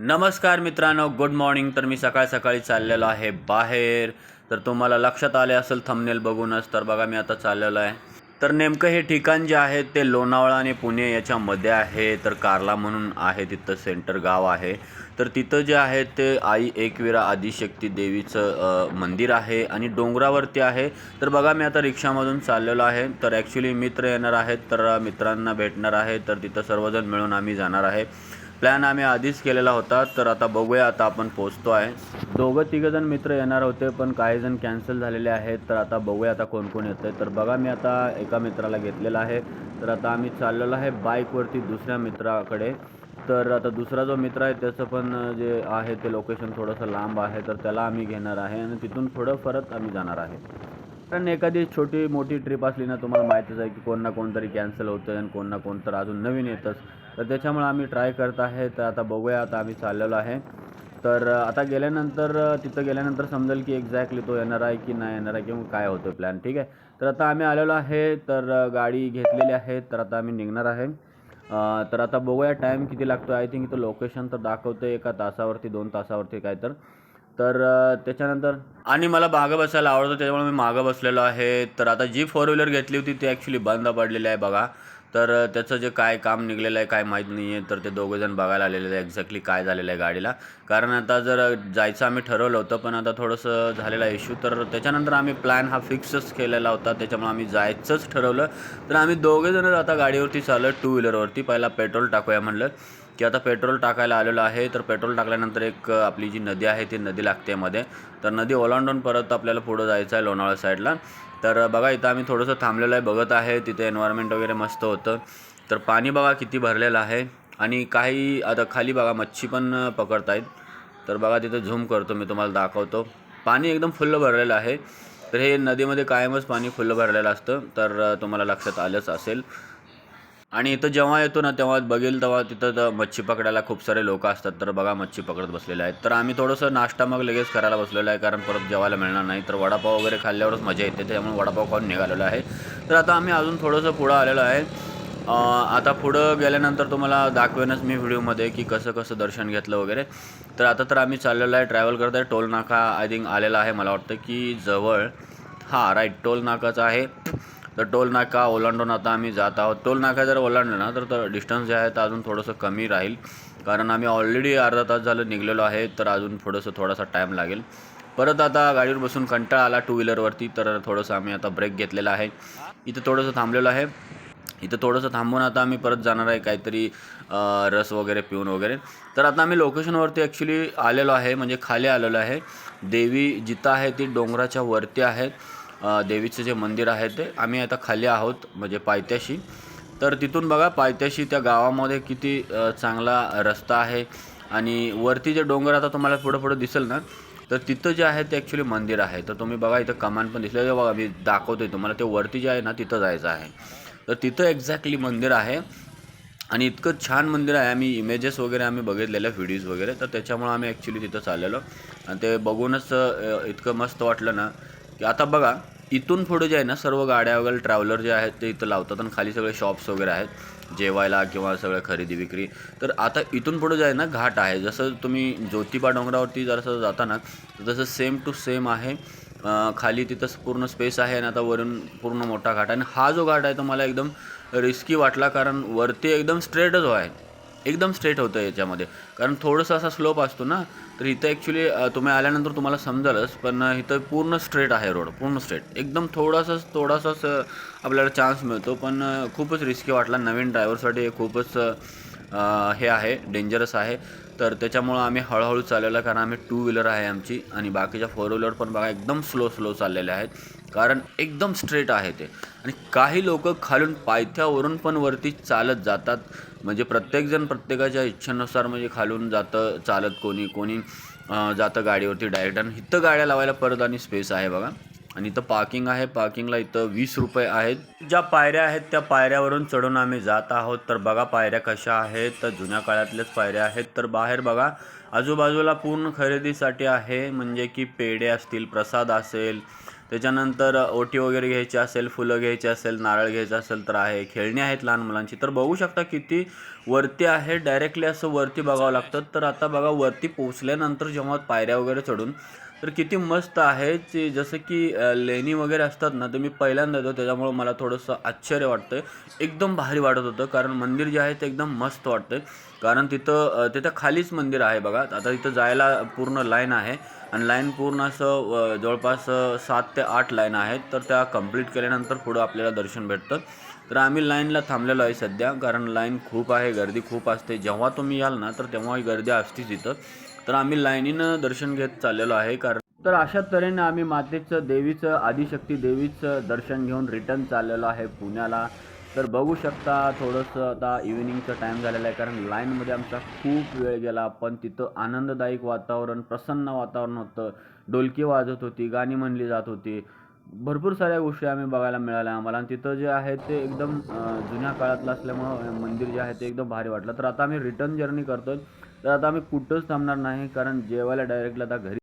नमस्कार मित्रांनो good morning तर मी सकाळ सकाळी चाललेलो आहे बाहेर. तर तुम्हाला लक्षात आले असेल थंबनेल बघूनच तर बघा मी आता चाललेलो आहे. तर नेमकं हे ठिकाण जे आहे ते लोणावळा आणि पुणे याच्यामध्ये आहे. तर कार्ला म्हणून आहे तिथं सेंटर गाव आहे. तर तिथं जे आहे ते आई एकविरा आदिशक्ती देवीचं मंदिर आहे आणि डोंगरावरती आहे. तर बघा मी आता रिक्षामधून चाललेलो आहे. तर ॲक्च्युली मित्र येणार आहेत तर मित्रांना भेटणार आहे. तर तिथं सर्वजण मिळून आम्ही जाणार आहे. प्लॅन आम्ही आधीच केलेला होता तर आता बघूया आता आपण पोचतो आहे. दोघं तिघंजण मित्र येणार होते पण काही जण कॅन्सल झालेले आहेत तर आता बघूया आता कोण कोण येतं आहे तर बघा मी आता एका मित्राला घेतलेला आहे. तर आता आम्ही चाललेलो आहे बाईकवरती दुसऱ्या मित्राकडे. तर आता दुसरा जो मित्र आहे त्याचं पण जे आहे ते लोकेशन थोडंसं लांब आहे तर त्याला आम्ही घेणार आहे. आणि तिथून थोडं परत आम्ही जाणार आहे. कारण एखादी छोटी मोठी ट्रिप असली ना तुम्हाला माहितीच आहे की कोण ना कोणतरी कॅन्सल होतं आणि कोण ना कोण तर अजून नवीन येतंच. तर त्याच्यामुळे आम्ही ट्राय करत आहे. तर आता बघूया आता आम्ही चाललेलो आहे. तर आता गेल्यानंतर तिथं गेल्यानंतर समजेल की एक्झॅक्टली तो येणार आहे की नाही येणार आहे किंवा काय होतं प्लॅन ठीक आहे? तर आता आम्ही आलेलो आहे. तर गाडी घेतलेली आहे. तर आता आम्ही निघणार आहे. तर आता बघूया टाईम किती लागतो आय थिंक इथं लोकेशन तर दाखवतं एका तासावरती दोन तासावरती काय तर तर त्याच्यानंतर आणि मला मागं बसायला आवडतं त्याच्यामुळे मी मागं बसलेलो आहे. तर आता जी फोर व्हीलर घेतली होती ती ॲक्च्युली बंद पडलेली आहे बघा. तर त्याचं जे काय काम निघलेलं आहे काय माहीत नाही आहे तर ते दोघंजण बघायला आलेले आहे एक्झॅक्टली काय झालेलं आहे गाडीला. कारण आता जर जायचं आम्ही ठरवलं होतं पण आता थोडंसं झालेला इश्यू तर त्याच्यानंतर आम्ही प्लॅन हा फिक्सच केलेला होता. त्याच्यामुळे आम्ही जायचंच ठरवलं. तर आम्ही दोघेजणच आता गाडीवरती चाललं टू व्हीलरवरती पहिला पेट्रोल टाकूया म्हणलं. की आता पेट्रोल टाकायला आलेलो आहे. तर पेट्रोल टाकल्यानंतर एक आपली जी नदी आहे ती नदी लागते मध्ये. तर नदी ओलांडून परत आपल्याला पुढं जायचं आहे लोणावळा साईडला तर बघा इथं आम्ही थोडंसं थांबलेलं आहे बघत आहे तिथे एन्व्हायरमेंट वगैरे मस्त होतं. तर पाणी बघा किती भरलेलं आहे. आणि काही आता खाली बघा मच्छी पण पकडतायत. तर बघा तिथे झूम करतो मी तुम्हाला दाखवतो. पाणी एकदम फुल्ल भरलेलं आहे. तर हे नदीमध्ये कायमच पाणी फुल्ल भरलेलं असतं. तर तुम्हाला लक्षात आलंच असेल. आणि इथं जेव्हा येतो ना तेव्हा बघेल तेव्हा तिथं तर मच्छी पकडायला खूप सारे लोक असतात. तर बघा मच्छी पकडत बसलेले आहेत. तर आम्ही थोडंसं नाश्ता मग लगेच करायला बसलेलो आहे कारण परत जेवायला मिळणार नाही. तर वडापाव वगैरे खाल्ल्यावरच मजा येते त्यामुळे वडापाव खाऊन निघालेलो आहे. तर आता आम्ही अजून थोडंसं पुढं आलेलो आहे. आता पुढं गेल्यानंतर तुम्हाला दाखवेनच मी व्हिडिओमध्ये की कसं कसं दर्शन घेतलं वगैरे. तर आता तर आम्ही चाललेलो आहे ट्रॅव्हल करत आहे. टोल नाका आय थिंक आलेला आहे मला वाटतं की जवळ. हां राईट टोल नाकाचा आहे. तर टोल नाका ओलांडून आता आम्ही जात आहोत. टोल नाका जर ओलांडलं ना तर तर डिस्टन्स जे आहे तर अजून थोडंसं कमी राहील. कारण आम्ही ऑलरेडी अर्धा तास झालं निघलेलो आहे तर अजून थोडंसं थोडासा टाईम लागेल. परत आता गाडीवर बसून कंटाळा आला टू व्हीलरवरती तर थोडंसं आम्ही आता ब्रेक घेतलेला आहे. इथं थोडंसं थांबलेलो आहे. इथं थोडंसं थांबून आता आम्ही परत जाणार आहे काहीतरी रस वगैरे पिऊन वगैरे. तर आता आम्ही लोकेशनवरती ॲक्च्युली आलेलो आहे म्हणजे खाली आलेलो आहे. देवी जिथं आहे ती डोंगराच्या वरती आहे. देवीचं जे मंदिर आहे ते आम्ही आता खाली आहोत म्हणजे पायथ्याशी. तर तिथून बघा पायथ्याशी त्या गावामध्ये किती चांगला रस्ता आहे आणि वरती जे डोंगर आता तुम्हाला पुढं पुढं दिसेल ना तर तिथं जे आहे ते ॲक्च्युली मंदिर आहे. तर तुम्ही बघा इथं कमान पण दिसलं बघा मी दाखवतो आहे तुम्हाला. ते वरती जे आहे ना तिथं जायचं आहे. तर तिथं एक्झॅक्टली मंदिर आहे आणि इतकं छान मंदिर आहे. आम्ही इमेजेस वगैरे आम्ही बघितलेल्या व्हिडिओज वगैरे. तर त्याच्यामुळं आम्ही ॲक्च्युली तिथं चाललेलो. आणि ते बघूनच इतकं मस्त वाटलं ना. की आता बघा इथून पुढे जे आहे ना सर्व गाड्या वगैरे ट्रॅव्हलर जे आहेत ते इथं लावतात आणि खाली सगळे शॉप्स वगैरे आहेत जेवायला किंवा सगळं खरेदी विक्री. तर आता इथून पुढे जे आहे ना घाट आहे. जसं तुम्ही ज्योतिबा डोंगरावरती जरासं जाता ना तर तसं सेम टू सेम आहे. खाली तिथं पूर्ण स्पेस आहे आणि आता वरून पूर्ण मोठा घाट आहे. आणि हा जो घाट आहे तो मला एकदम रिस्की वाटला कारण वरती एकदम स्ट्रेटच आहे एकदम स्ट्रेट होतं याच्यामध्ये. कारण थोडंसं असा स्लोप असतो ना तर इथं ॲक्च्युली तुम्ही आल्यानंतर तुम्हाला समजालच पण इथं पूर्ण स्ट्रेट आहे रोड पूर्ण स्ट्रेट एकदम थोडासाच थोडासाच आपल्याला चान्स मिळतो पण खूपच रिस्की वाटला. नवीन ड्रायव्हरसाठी खूपच हे आहे डेंजरस आहे. तर त्याच्यामुळं आम्ही हळूहळू चाललेलो कारण आम्ही टू व्हीलर आहे आमची. आणि बाकीच्या फोर व्हीलर पण बघा एकदम स्लो स्लो चाललेले आहेत. कारण एकदम स्ट्रेट आहे ते. आणि काही लोक खालून पायथ्यावरून पण वरती चालत जातात. म्हणजे प्रत्येकजण प्रत्येकाच्या इच्छेनुसार म्हणजे खालून जातं चालत कोणी कोणी जातं गाडीवरती डायरेक्ट आणि इथं गाड्या लावायला परत आणि स्पेस आहे बघा. आणि इथं पार्किंग आहे. पार्किंगला इथं वीस रुपये आहेत. ज्या पायऱ्या आहेत त्या पायऱ्यावरून चढून आम्ही जात आहोत. तर बघा पायऱ्या कशा आहेत. तर जुन्या काळातल्याच पायऱ्या आहेत. तर बाहेर बघा आजूबाजूला पूर्ण खरेदीसाठी आहे. म्हणजे की पेढे असतील प्रसाद असेल त्याच्यानंतर ओटी वगैरे घ्यायची असेल फुलं घ्यायची असेल नारळ घ्यायचं असेल तर आहे. खेळणी आहेत लहान मुलांची. तर बघू शकता किती वरती आहे. डायरेक्टली असं वरती बघावं लागतं. तर आता बघा वरती पोचल्यानंतर जेव्हा पायऱ्या वगैरे चढून तर किती मस्त आहे ते जसं की लेणी वगैरे असतात ना तर मी पहिल्यांदा येतो त्याच्यामुळं मला थोडंसं आश्चर्य वाटतं एकदम भारी वाटत होतं कारण मंदिर जे आहे ते एकदम मस्त वाटतं कारण तिथं तिथं खालीच मंदिर आहे बघा. आता तिथं जायला पूर्ण लाईन आहे. आणि लाईन पूर्ण असं जवळपास सात ते आठ लाईन आहेत. तर त्या कंप्लीट केल्यानंतर पुढं आपल्याला दर्शन भेटतं. तर आम्ही लाईनला थांबलेलो आहे सध्या कारण लाईन खूप आहे गर्दी खूप असते. जेव्हा तुम्ही याल ना तर तेव्हा गर्दी असतीच इथं. तर आम्ही लाईनीनं दर्शन घेत चाललेलो आहे कारण तर अशा तऱ्हेने आम्ही मातेचं देवीचं आदिशक्ती देवीचं दर्शन घेऊन रिटर्न चाललेलो आहे पुण्याला. तर बघू शकता थोडंसं आता इव्हिनिंगचं टाईम झालेला आहे कारण लाईनमध्ये आमचा खूप वेळ गेला. पण तिथं आनंददायक वातावरण प्रसन्न वातावरण होतं. डोलकी वाजत होती गाणी म्हणली जात होती. भरपूर साऱ्या गोष्टी आम्ही बघायला मिळाल्या आम्हाला. आणि तिथं जे आहे ते एकदम जुन्या काळातलं असल्यामुळं मंदिर जे आहे ते एकदम भारी वाटलं. तर आता आम्ही रिटर्न जर्नी करतो तर आता आम्ही कुठंच थांबणार नाही कारण जेवायला डायरेक्टला आता घरी